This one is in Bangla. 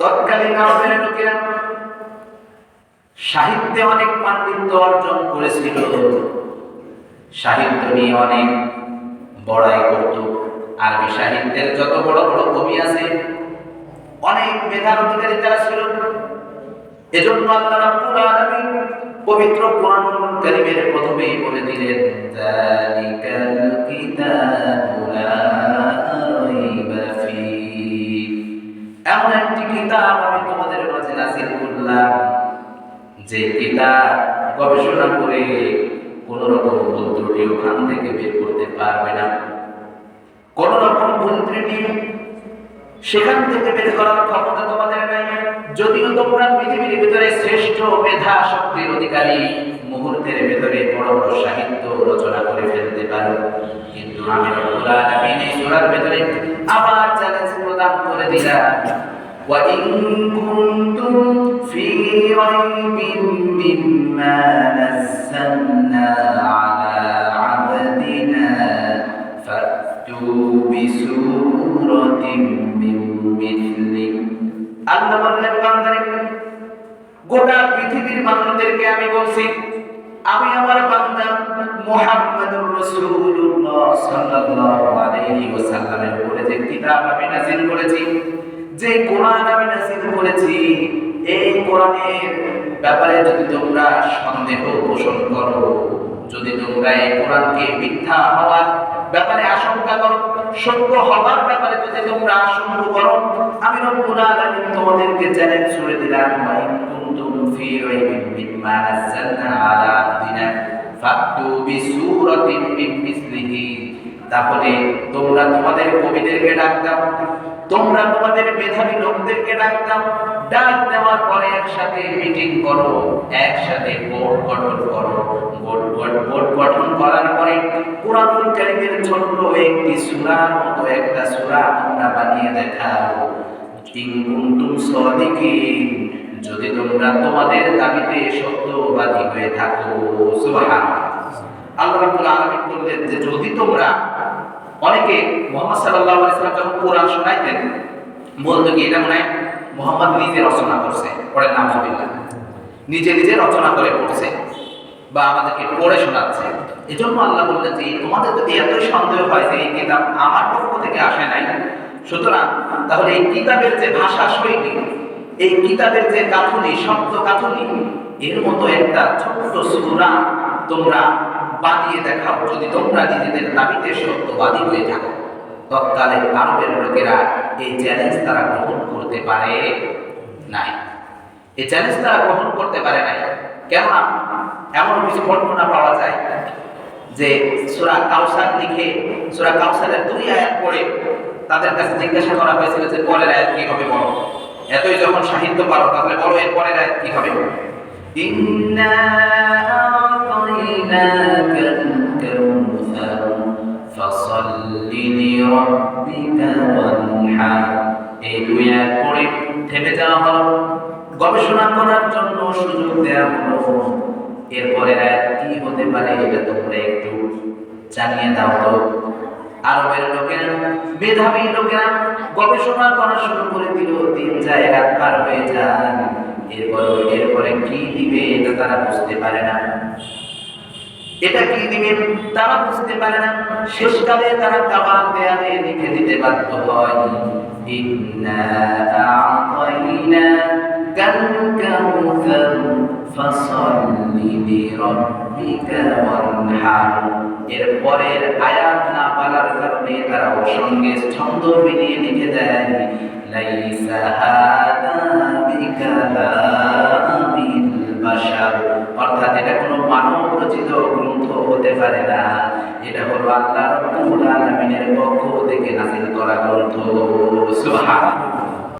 তৎকালীন আরবের লোকেরা সাহিত্যে অনেক পাণ্ডিত্য অর্জন করেছিল। সাহিত্য নিয়ে অনেক বড়াই করত। আরবি সাহিত্যের যত বড় বড় কবি আছে, অনেক মেধার অধিকারী তারা ছিল। এজন্য আল্লাহ রাব্বুল আলামিন পবিত্র কোরআনুল কারীমের প্রথমেই বলে দিলেন, যালিকাল কিতাবু যে কিতাব গবেষণা করে কোন রকম ভুল ওখান থেকে বের করতে পারবে না। কোন রকম ভুল সেখান থেকে বের করার ক্ষমতা তোমাদের নাই। যদিও তোমরা পৃথিবীর ভিতরে শ্রেষ্ঠ মেধা শক্তির অধিকারী, মুহূর্তের ভেতরে বড় বড় সাহিত্য রচনা করে ফেলতে পারো। কিন্তু আমি রব্বুল আলামিন এই সূরার ভেতরে আবার চ্যালেঞ্জ প্রদান করে দিলাম। وإن كنتم في ريب مما نزلنا على عبدنا فأتوا بسورة من مثله আল্লাহ বললেন বান্দারে গোটা পৃথিবীর মানুষদেরকে আমি বলছি আমি আমার বান্দা মুহাম্মদুর রাসূলুল্লাহ সাল্লাল্লাহু আলাইহি ওয়াসাল্লামের উপরে যে কিতাব আমি নাযিল করেছি যে কোরআন আমি নাযিল করেছি, এই কোরআনের ব্যাপারে যদি তোমরা সন্দেহ পোষণ করো, যদি তোমরা এই কোরআনকে মিথ্যা হওয়ার ব্যাপারে আশঙ্কা করো, সত্য হওয়ার ব্যাপারে যদি তোমরা আশঙ্কা করো, আমি রব্বুল আলামিন তোমাদেরকে চ্যালেঞ্জ করে দিলাম ইন কুনতুম ফি রাইবিন মিম্মা নাযালনা আলা আবদিনা ফাতু বিসূরাতিন মিন মিসলিহি। তাহলে তোমরা তোমাদের কবিদেরকে ডাক দাও। তোমরা তোমাদের মেধাবী লোকদেরকে ডাক দাও। ডাক দেওয়ার পরে একসাথে মিটিং করো, একসাথে বোর্ড গঠন করো। বোর্ড বোর্ড গঠন করার পরে একটি মতো একটা সূরা তোমরা বানিয়ে দেখাও। ইন যদি তোমরা তোমাদের দাবিতে সত্যবাদী হয়ে থাকো, সুবহানাল্লাহ। আল্লাহ রাব্বুল আলামিন বললেন যে, যদি তোমরা অনেকে মোহাম্মদ সাল্লাল্লাহু আলাইহি সাল্লাম যখন কোরআন শোনাইতেন, বলতো কি, এটা মনে হয় মোহাম্মদ নিজে রচনা করছে পরে নামজুবিল্লাহ নিজে নিজে রচনা করে পড়ছে বা আমাদেরকে পড়ে শোনাচ্ছে। এজন্য আল্লাহ বললেন যে, তোমাদের যদি এতই সন্দেহ হয় যে এই কিতাব আমার পক্ষ থেকে আসে নাই। সুতরাং তাহলে এই কিতাবের যে ভাষা শৈলী, এই কিতাবের যে গাঁথুনি শব্দ গাঁথুনি এর মতো একটা ছোট্ট সূরা তোমরা বানিয়ে দেখাও যদি তোমরা নিজেদের দাবিতে সত্যবাদী হয়ে থাকো, তৎকালীন আরবের লোকেরা এই চ্যালেঞ্জ তারা গ্রহণ করতে পারে নাই। এই চ্যালেঞ্জ তারা গ্রহণ করতে পারে নাই। কেননা এমন কিছু ঘটনা পাওয়া যায় যে সুরা কাউসার লিখে, সুরা কাউসারের দুই আয়াত পড়ে তাদের কাছে জিজ্ঞাসা করা হয়েছিল যে পরের আয়াত কি হবে বলো? এতই যখন সাহিত্য পারো, তাহলে বলো এর পরের আয়াত কি হবে? ইন্না أعطيناك الكوثر فصل لربك وانحر এই দুই আয়াত পড়ে থেমে যাওয়া হলো গবেষণা করার জন্য সুযোগ দেওয়া হলো এরপরে আয়াত কি হতে পারে এটা তোমরা একটু জানিয়ে দাও তো আরবের লোকেরা মেধাবী লোকেরা গবেষণা করা শুরু করে দিল তিন যায় রাত পার হয়ে যায় এরপর, এরপরে কি দিবে এটা তারা বুঝতে পারে না। এটা কি দিবে তারা বুঝতে পারে না। শেষকালে তারা কাবার দেয়ালে লিখে দিতে বাধ্য হয়, ইন্না আয়াত না পালার কারণে তারা ওর সঙ্গে ছন্দ মিলিয়ে লিখে দেয় লাইসা هذا بكلام البشر. অর্থাৎ এটা কোনো মানব রচিত গ্রন্থ হতে পারে না। এটা হলো আল্লাহ রব্বুল আলামিনের পক্ষ থেকে নাযিল করা গ্রন্থ। সুবহানাল্লাহ।